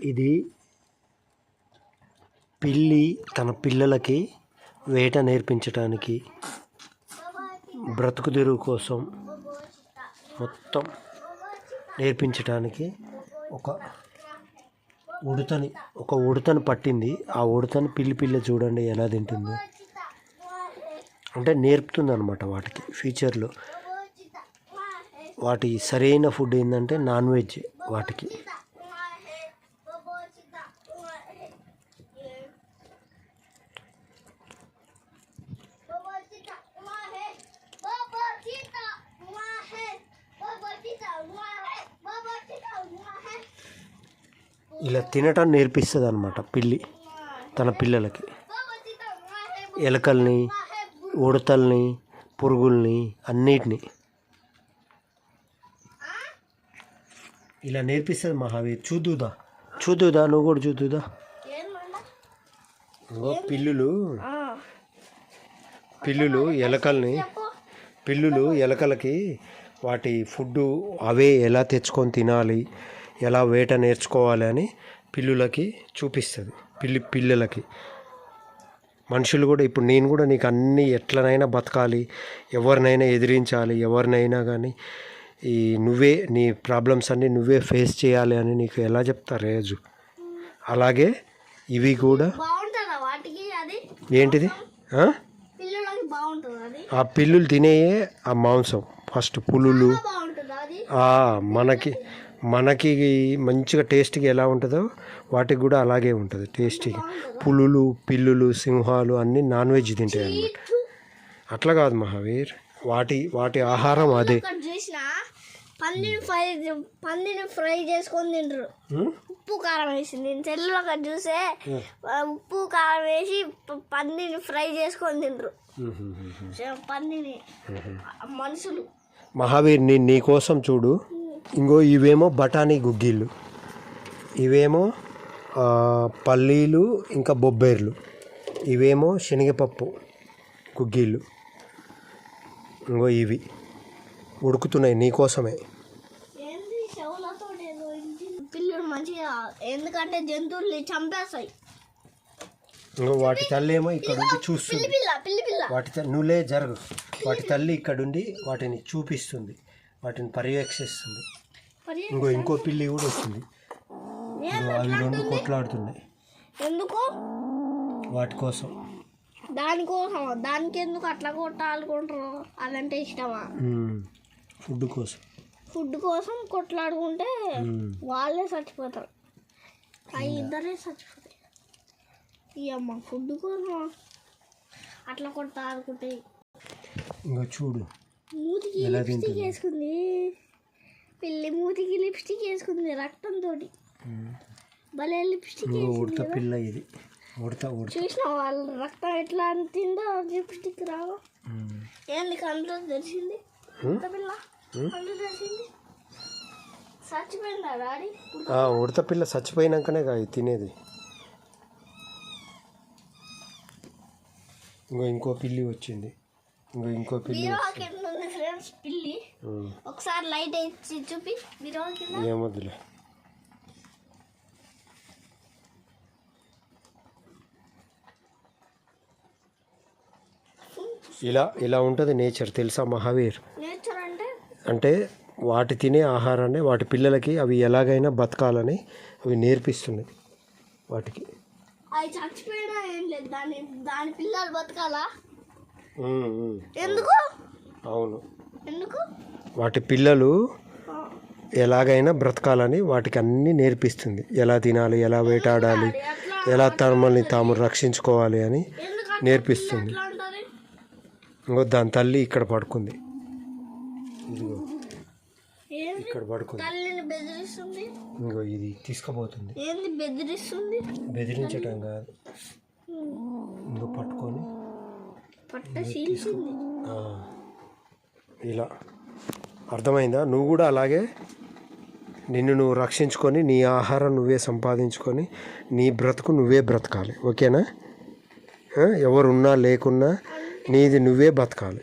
ఇది పిల్లి తన పిల్లలకి వేట నేర్పించడానికి బ్రతుకు తెరువు కోసం మొత్తం నేర్పించడానికి ఒక ఉడతని ఒక ఉడతని పట్టింది. ఆ ఉడతని పిల్లి పిల్ల చూడండి ఎలా తింటుందో. అంటే నేర్పుతుంది అనమాట వాటికి ఫ్యూచర్లో వాటి సరైన ఫుడ్ ఏంటంటే నాన్ వెజ్ వాటికి. ఇలా తినటం నేర్పిస్తుంది అనమాట పిల్లి తన పిల్లలకి. ఎలకల్ని ఉడతల్ని పురుగుల్ని అన్నిటిని. ఇలా నేర్పిస్తుంది మహావీర్. చూద్దుదా చూద్దుదా నువ్వు కూడా చూద్దుదా ఇంకో పిల్లులు పిల్లులు ఎలకల్ని పిల్లులు ఎలకలకి వాటి ఫుడ్ అవే ఎలా తెచ్చుకొని తినాలి ఎలా వేట నేర్చుకోవాలి అని పిల్లులకి చూపిస్తుంది. పిల్లి పిల్లలకి. మనుషులు కూడా ఇప్పుడు నేను కూడా నీకు అన్ని ఎట్లనైనా బతకాలి ఎవరినైనా ఎదిరించాలి ఎవరినైనా కానీ ఈ నువ్వే నీ ప్రాబ్లమ్స్ అన్నీ నువ్వే ఫేస్ చేయాలి అని నీకు ఎలా చెప్తారు రోజు? అలాగే ఇవి కూడా ఏంటిది? ఆ? పిల్లులు తినేయే ఆ మాంసం. ఫస్ట్ పులులు మనకి మనకి మంచిగా టేస్ట్గా ఎలా ఉంటుందో వాటికి కూడా అలాగే ఉంటుంది. టేస్టీగా పులులు పిల్లులు సింహాలు అన్నీ నాన్ వెజ్ తింటాయి అన్నమాట. అట్లా కాదు మహావీర్. వాటి వాటి ఆహారం అదే. పందిని ఫ్రై పందిని ఫ్రై చేసుకొని తింటారు? ఉప్పు కారం వేసి నేను సెల్లులో అక్కడ చూసే ఉప్పు కారం వేసి పందిని ఫ్రై చేసుకొని తింటారు. పందిని మనుషులు. మహావీర్ నీ నీ కోసం చూడు. ఇంకో ఇవేమో బఠానీ గుగ్గిళ్ళు. ఇవేమో పల్లీలు ఇంకా బొబ్బేర్లు. ఇవేమో శనగపప్పు గుగ్గిళ్ళు. ఇంకో ఇవి. ఉడుకుతున్నాయి నీకోసమే. పిల్లలు మంచిగా ఎందుకంటే జంతువుల్ని చంపేస్తాయి. ఇంకో వాటి తల్లి ఏమో ఇక్కడ ఉండి చూస్తుంది. వాటి నువ్వులే జరగు వాటి తల్లి ఇక్కడుండి వాటిని చూపిస్తుంది. వాటిని పర్యవేక్షిస్తుంది ఇంకో ఇంకో పిల్లి కూడా వస్తుంది. ఇంకో అవి రెండు కొట్లాడుతున్నాయి. ఎందుకు? వాటి కోసం. దానికోసం దానికి ఎందుకు అట్లా కొట్టాలనుకుంటారు అదంటే ఇష్టమా. ఫుడ్ కోసం. ఫుడ్ కోసం కొట్లాడుకుంటే. వాళ్ళే చచ్చిపోతారు. ఆ ఇద్దరే చచ్చిపోతాయి ఈ అమ్మ ఫుడ్ కోసం అట్లా కొట్టాలనుకుంటే ఇంకో చూడు. మూతికి లిప్స్టిక్? వేసుకుంది. పిల్లి మూతికి లిప్స్టిక్ వేసుకుంది రక్తంతో భలే లిప్స్టిక్ ఉడత. పిల్ల ఇది. ఉడత ఉడత. చూసిన వాళ్ళ రక్తం ఎట్లా అంతిందో లిప్స్టిక్ రావా. మ్మ్. ఏంది కంట్లో తెలిసింది? ఉడత పిల్ల? కంట్లో తెలిసింది చచ్చిపోయిందా డాడీ? ఆ ఉడత పిల్ల చచ్చిపోయినాకనే కాదు తినేది. ఇంకో ఇంకో పిల్లి వచ్చింది. ఇంకో ఇంకో పిల్లి ఫ్రెండ్స్ పిల్లి. ఒకసారి లైట్ చూపి. ఏమొద్దులే. ఇలా ఇలా ఉంటుంది నేచర్. తెలుసా మహావీర్? నేచర్ అంటే? అంటే వాటి తినే ఆహారాన్ని వాటి పిల్లలకి అవి ఎలాగైనా బతకాలని అవి నేర్పిస్తున్నాయి వాటికి. అవి చచ్చిపోయినా ఏం లేదు. దాని దాని పిల్లలు బతకాలా? ఉమ్, ఉమ్. ఎందుకు? అవును. ఎందుకు? వాటి పిల్లలు ఎలాగైనా బ్రతకాలని వాటికి అన్నీ నేర్పిస్తుంది. ఎలా తినాలి ఎలా వేటాడాలి ఎలా తమల్ని తాము రక్షించుకోవాలి అని నేర్పిస్తుంది. ఇంకో దాని తల్లి ఇక్కడ పడుకుంది. ఇదిగో. ఇక్కడ పడుకుంది. ఇంకో ఇది తీసుకుపోతుంది. బెదిరించటం కాదు. ఇంకో పట్టుకొని ఇలా. అర్థమైందా? నువ్వు కూడా అలాగే నిన్ను నువ్వు రక్షించుకొని నీ ఆహారం నువ్వే సంపాదించుకొని నీ బ్రతుకు నువ్వే బ్రతకాలి. ఓకేనా? ఎవరున్నా లేకున్నా నీది నువ్వే బతకాలి.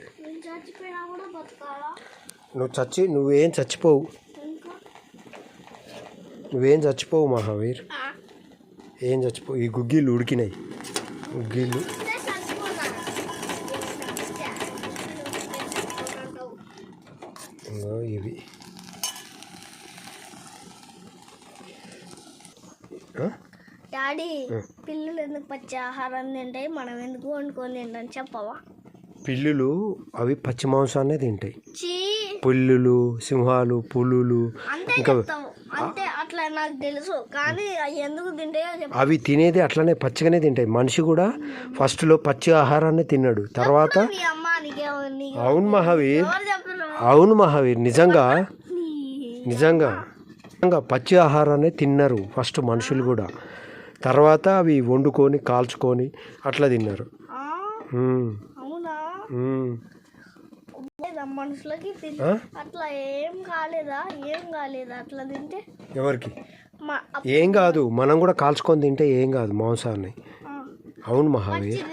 నువ్వు చచ్చి నువ్వేం చచ్చిపోవు. నువ్వేం చచ్చిపోవు మహావీర్. ఏం చచ్చిపోవు? ఈ గుగ్గిళ్ళు ఉడికినాయి. గుగ్గిళ్ళు ఇంగో ఇవి ఆ? డాడీ పిల్లలు ఎందుకు పచ్చి ఆహారం తింటాయి? మనం ఎందుకు వండుకొని తింటాం? చెప్పవా? పిల్లులు అవి పచ్చి మాంసాన్నే తింటాయి. పుల్లులు సింహాలు పులులు ఇంకా అంతే అట్లా నాకు తెలుసు. కానీ అవి ఎందుకు తింటాయో అవి తినేది అట్లనే పచ్చిగానే తింటాయి. మనిషి కూడా ఫస్ట్లో పచ్చి ఆహారాన్ని తిన్నాడు. తర్వాత అవును మహావీర్. అవును మహావీర్. నిజంగా నిజంగా నిజంగా పచ్చి ఆహారాన్ని తిన్నారు ఫస్ట్ మనుషులు కూడా. తర్వాత అవి వండుకొని కాల్చుకొని అట్లా తిన్నారు. ఆ, ఉమ్, అవునా? ఉమ్. లేదా మనుషులకి తిన్- ఆ? అట్లా ఏం కాలేదా? ఏం కాలేదా అట్లా తింటే? ఎవరికి? ఏం కాదు. మనం కూడా కాల్చుకొని తింటే ఏం కాదు మాంసాన్ని. అవును మహావీర్.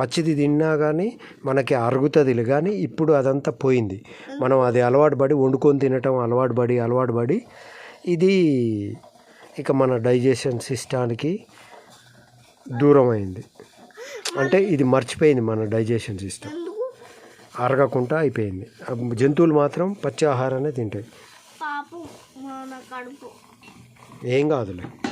పచ్చిది తిన్నా కానీ మనకి అరుగుతుంది కానీ ఇప్పుడు అదంతా పోయింది. మనం అది అలవాటు పడి వండుకొని తినటం అలవాటు పడి అలవాటు పడి ఇది ఇక మన డైజెషన్ సిస్టానికి దూరం అయింది అంటే ఇది మర్చిపోయింది మన డైజెషన్ సిస్టమ్. అరగకుండా అయిపోయింది. జంతువులు మాత్రం పచ్చి ఆహారాన్ని తింటాయి. ఏం కాదులే.